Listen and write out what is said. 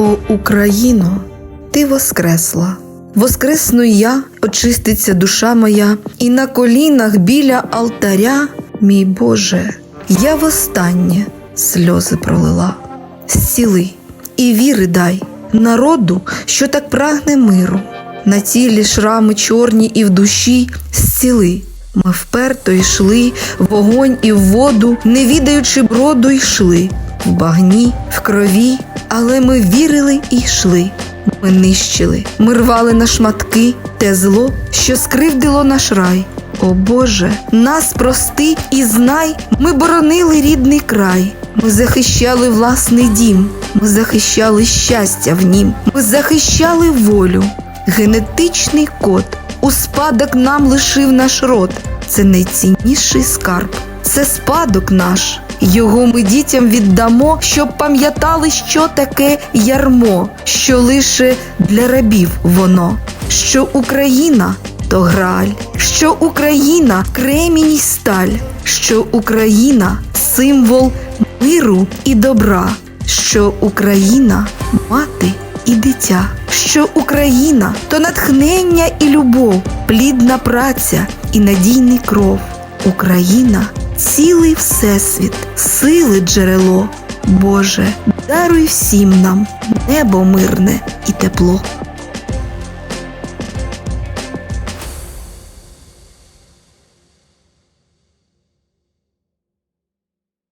О Україно, ти воскресла. Воскресну я, очиститься душа моя, і на колінах біля алтаря, мій Боже, я востаннє сльози пролила. Зціли і віри дай народу, що так прагне миру. На тілі шрами чорні і в душі зціли. Ми вперто йшли, в вогонь і в воду, не відаючи броду, йшли в багні, в крові, але ми вірили і йшли. Ми нищили, ми рвали на шматки те зло, що скривдило наш рай. О Боже, нас прости і знай, ми боронили рідний край. Ми захищали власний дім, ми захищали щастя в нім, ми захищали волю. Генетичний код у спадок нам лишив наш род. Це найцінніший скарб, це спадок наш. Його ми дітям віддамо, щоб пам'ятали, що таке ярмо, що лише для рабів воно, що Україна то граль, що Україна кремінь й сталь, що Україна символ миру і добра, що Україна мати і дитя, що Україна то натхнення і любов, плідна праця і надійний кров. Україна цілий всесвіт, сили джерело. Боже, даруй всім нам небо мирне і тепло.